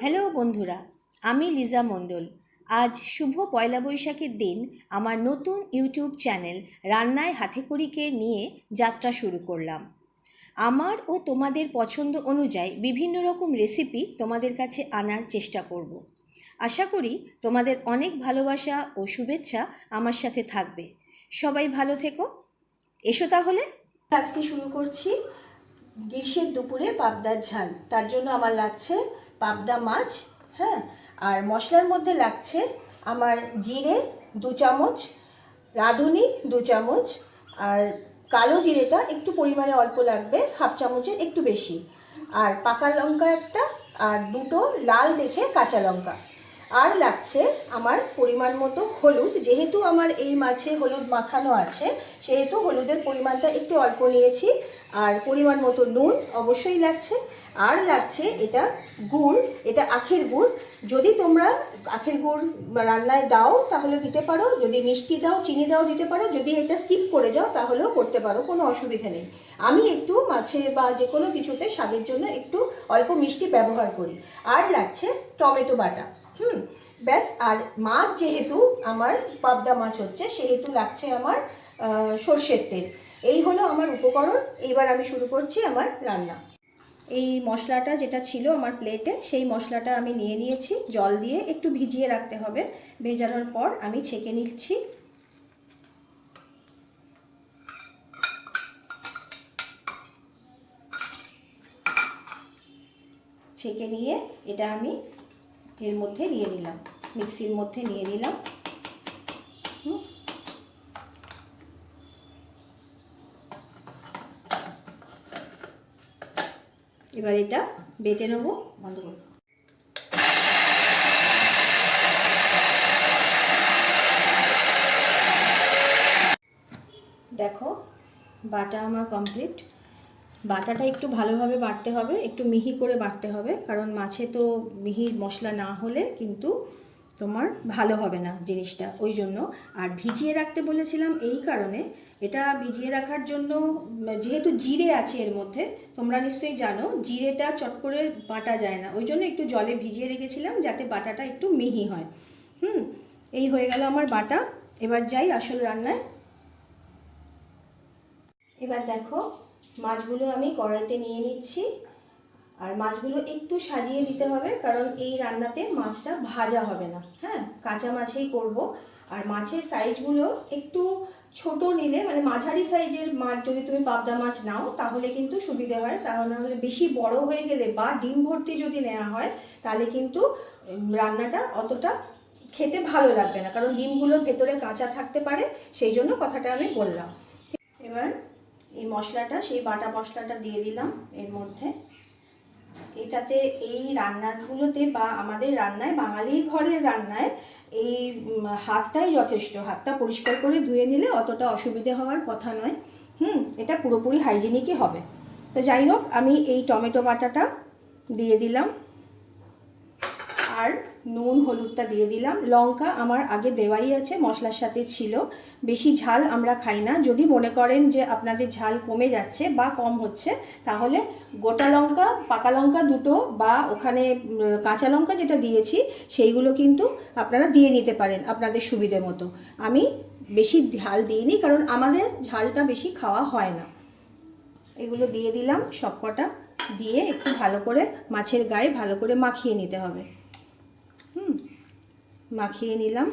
Hello বন্ধুরা, আমি লিজা মণ্ডল। আজ শুভ পয়লা বৈশাখের দিন আমার নতুন ইউটিউব চ্যানেল রান্নায় হাতেখড়িকে নিয়ে যাত্রা শুরু করলাম। আমার ও তোমাদের পছন্দ অনুযায়ী বিভিন্ন রকম রেসিপি তোমাদের কাছে আনার চেষ্টা করব। আশা করি তোমাদের অনেক ভালোবাসা ও শুভেচ্ছা আমার সাথে থাকবে। সবাই ভালো থেকো। এসো তাহলে। আজকে শুরু করছি গ্রীষ্মের দুপুরে পাবদার ঝাল। তার জন্য আমার লাগছে পাবদা মাছ হ্যাঁ? আর মশলার মধ্যে লাগছে আমার জিরে দু চামচ, রাঁধুনি দু চামচ, আর কালো জিরেটা একটু পরিমাণে অল্প লাগবে, হাফ চামচের একটু বেশি। আর পাকা লঙ্কা একটা, আর দুটো লাল দেখে কাঁচা লঙ্কা। আর লাগছে আমার পরিমাণ মতো হলুদ। যেহেতু আমার এই মাছে হলুদ মাখানো আছে, সেহেতু হলুদের পরিমাণটা একটু অল্প নিয়েছি। আর পরিমাণ মতো নুন অবশ্যই লাগছে। আর লাগছে এটা গুড়, এটা আখের গুড়। যদি তোমরা আখের গুড় রান্নায় দাও, তাহলে দিতে পারো। যদি মিষ্টি দাও, চিনি দাও, দিতে পারো। যদি এটা স্কিপ করে যাও, তাহলেও করতে পারো। কোনো অসুবিধা নেই। আমি একটু মাছে বা যে কোনো কিছুতে স্বাদের জন্য একটু অল্প মিষ্টি ব্যবহার করি। আর লাগছে টমেটো বাটা। হুম, ব্যাস, আর মাছ যেহেতু আমার পাবদা মাছ হচ্ছে, সেহেতু লাগছে আমার সর্ষের তেল। এই হলো আমার উপকরণ, এইবার আমি শুরু করছি আমার রান্না। এই মশলাটা যেটা ছিল আমার প্লেটে সেই মশলাটা আমি নিয়ে নিয়েছি, জল দিয়ে একটু ভিজিয়ে রাখতে হবে। ভেজানোর পর আমি ছেঁকে নিচ্ছি। ছেঁকে নিয়ে এটা আমি এর মধ্যে নিয়ে নিলাম। মিক্সির মধ্যে নিয়ে নিলাম। এবার এটা বেটে নেব, বন্ধ করব দেখো, বাটা আমার কমপ্লিট বাটাটা একটু ভালোভাবে বাটতে হবে, একটু মিহি করে বাটতে হবে, কারণ মাছে তো মিহি মশলা না হলে কিন্তু তোমার ভালো হবে না জিনিসটা, ওই জন্য। আর ভিজিয়ে রাখতে বলেছিলাম এই কারণে, এটা ভিজিয়ে রাখার জন্য, যেহেতু জিরে আছে এর মধ্যে, তোমরা নিশ্চয়ই জানো, জিরেটা চট করে বাটা যায় না, ওই জন্য একটু জলে ভিজিয়ে রেখেছিলাম যাতে বাটাটা একটু মিহি হয়। হুম, এই হয়ে গেল আমার বাটা, এবার যাই আসল রান্নায়। এবার দেখো মাছগুলো আমি কড়াইতে নিয়ে নিচ্ছি। আর মাছগুলো একটু সাজিয়ে দিতে হবে, কারণ এই রান্নাতে মাছটা ভাজা হবে না। হ্যাঁ কাঁচা মাছেই করব। আর মাছের সাইজগুলো একটু ছোট নিলে মানে মাঝারি সাইজের মাছ যদি তুমি পাবদা মাছ নাও, তাহলে কিন্তু সুবিধে হয়। তাহলে হলে বেশি বড় হয়ে গেলে বা ডিম ভর্তি যদি নেওয়া হয়, তাহলে কিন্তু রান্নাটা অতটা খেতে ভালো লাগবে না। কারণ ডিমগুলো ভেতরে কাঁচা থাকতে পারে, সেই জন্য কথাটা আমি বললাম। এবার এই মশলাটা, সেই বাটা মশলাটা দিয়ে দিলাম এর মধ্যে। এটাতে এই রান্নাগুলোতে বা আমাদের রান্নায়, বাঙালি ঘরের রান্নায় এই হাতটাই যথেষ্ট। হাতটা পরিষ্কার করে ধুয়ে নিলে অতটা অসুবিধে হওয়ার কথা নয়। হুম, এটা পুরোপুরি হাইজিনিকই হবে। তো যাই হোক, আমি এই টমেটো বাটাটা দিয়ে দিলাম। নুন, হলুদটা দিয়ে দিলাম। লঙ্কা আমার আগে দেওয়াই আছে, মশলার সাথে ছিল। বেশি ঝাল আমরা খাই না। যদি মনে করেন যে আপনাদের ঝাল কমে যাচ্ছে বা কম হচ্ছে, তাহলে গোটা লঙ্কা, পাকা লঙ্কা দুটো বা ওখানে কাঁচা লঙ্কা যেটা দিয়েছি, সেইগুলো কিন্তু আপনারা দিয়ে নিতে পারেন আপনাদের সুবিধে মতো। আমি বেশি ঝাল দিইনি কারণ আমাদের ঝালটা বেশি খাওয়া হয় না। এগুলো দিয়ে দিলাম সবকটা। দিয়ে একটু ভালো করে মাছের গায়ে ভালো করে মাখিয়ে নিতে হবে। মাখিয়ে নিলাম।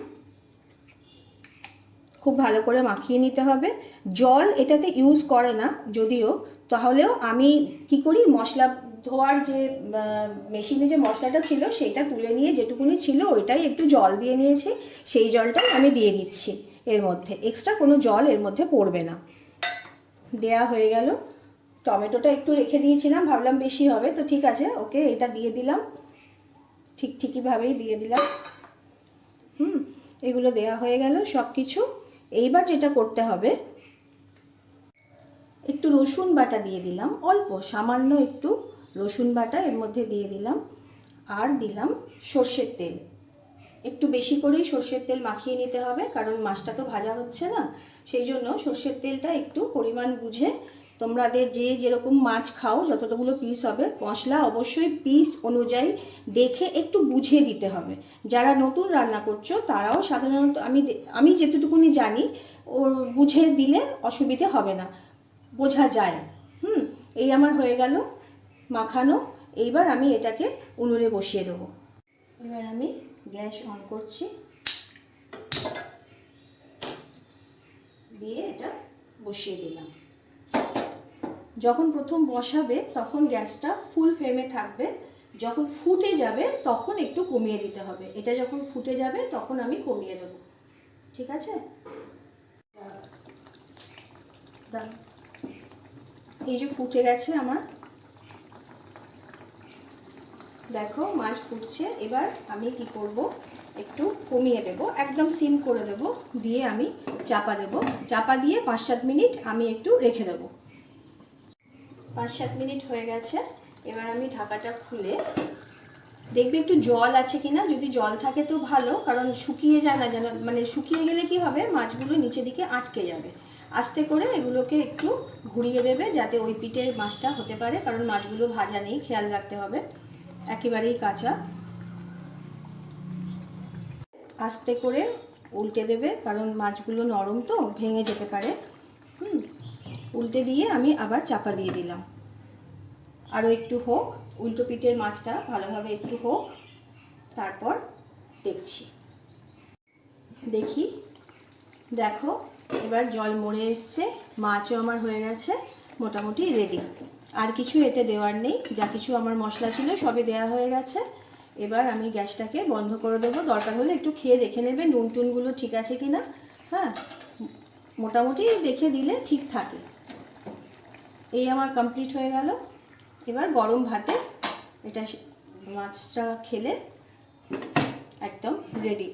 খুব ভালো করে মাখিয়ে নিতে হবে। জল এটাতে ইউজ করে না, যদিও। তাহলেও আমি কি করি, মশলা ধোয়ার যে মেশিনে যে মশলাটা ছিল, সেটা তুলে নিয়ে যেটুকুনি ছিল, ওইটাই একটু জল দিয়ে নিয়েছি। সেই জলটাই আমি দিয়ে দিচ্ছি এর মধ্যে। এক্সট্রা কোনো জল এর মধ্যে পড়বে না। দেয়া হয়ে গেল। টমেটোটা একটু রেখে দিয়েছিলাম, ভাবলাম বেশি হবে। তো ঠিক আছে, ওকে এটা দিয়ে দিলাম। ঠিক ঠিকইভাবেই দিয়ে দিলাম। হুম, এগুলো দেয়া হয়ে গেল সব কিছু এইবার যেটা করতে হবে, একটু রসুন বাটা দিয়ে দিলাম, অল্প, সামান্য একটু রসুন বাটা এর মধ্যে দিয়ে দিলাম, আর দিলাম সর্ষের তেল। একটু বেশি করেই সর্ষের তেল মাখিয়ে নিতে হবে, কারণ মাছটা তো ভাজা হচ্ছে না, সেই জন্য সর্ষের তেলটা একটু পরিমাণ বুঝে তোমাদের যে যেরকম মাছ খাও, যতগুলো পিস হবে, মশলা অবশ্যই পিস অনুযায়ী দেখে একটু বুঝিয়ে দিতে হবে। যারা নতুন রান্না করছ, তারাও সাধারণত আমি আমি যেটুকুনি জানি, ও বুঝে দিলে অসুবিধে হবে না। বোঝা যায়। হুম, এই আমার হয়ে গেল মাখানো। এইবার আমি এটাকে উনুনে বসিয়ে দেবো। এবার আমি গ্যাস অন করছি। দিয়ে এটা বসিয়ে দিলাম। যখন প্রথম বসাবে, তখন গ্যাসটা ফুল ফ্লেমে থাকবে। যখন ফুটে যাবে, তখন একটু কমিয়ে দিতে হবে। এটা যখন ফুটে যাবে, তখন আমি কমিয়ে দেবো। ঠিক আছে। এই যে ফুটে গেছে আমার। দেখো, মাছ ফুটছে। এবার আমি কি করব? একটু কমিয়ে দেব। একদম সিম করে দেব। দিয়ে আমি চাপা দেব। চাপা দিয়ে পাঁচ সাত মিনিট আমি একটু রেখে দেব। পাঁচ সাত মিনিট হয়ে গেছে। এবার আমি ঢাকাটা খুলে দেখবে একটু জল আছে কিনা? যদি জল থাকে তো ভালো, কারণ শুকিয়ে যায় না যেন মানে শুকিয়ে গেলে কি হবে? মাছগুলো নিচে দিকে আটকে যাবে। আস্তে করে এগুলোকে একটু ঘুরিয়ে দেবে যাতে ওই পিঠের মাছটা হতে পারে, কারণ মাছগুলো ভাজা নেই, খেয়াল রাখতে হবে। একেবারেই কাঁচা। আস্তে করে উল্টে দেবে, কারণ মাছগুলো নরম তো, ভেঙে যেতে পারে। উল্টে দিয়ে আমি আবার চাপা দিয়ে দিলাম। আরও একটু হোক, উল্টো পিঠের মাছটা ভালোভাবে একটু হোক, তারপর দেখছি। দেখি, দেখো, এবার জল মরে এসছে, মাছও আমার হয়ে গেছে, মোটামুটি রেডি আর কিছু এতে দেওয়ার নেই, যা কিছু আমার মশলা ছিল সবই দেওয়া হয়ে গেছে। এবার আমি গ্যাসটাকে বন্ধ করে দেবো। দরকার হলে একটু খেয়ে দেখে নেবে নুন টুনগুলো ঠিক আছে কি না হ্যাঁ মোটামুটি দেখে দিলে ঠিক থাকে। এই আমার কমপ্লিট হয়ে গেল। এবার গরম ভাতে এটা মাছটা খেলে একদম রেডি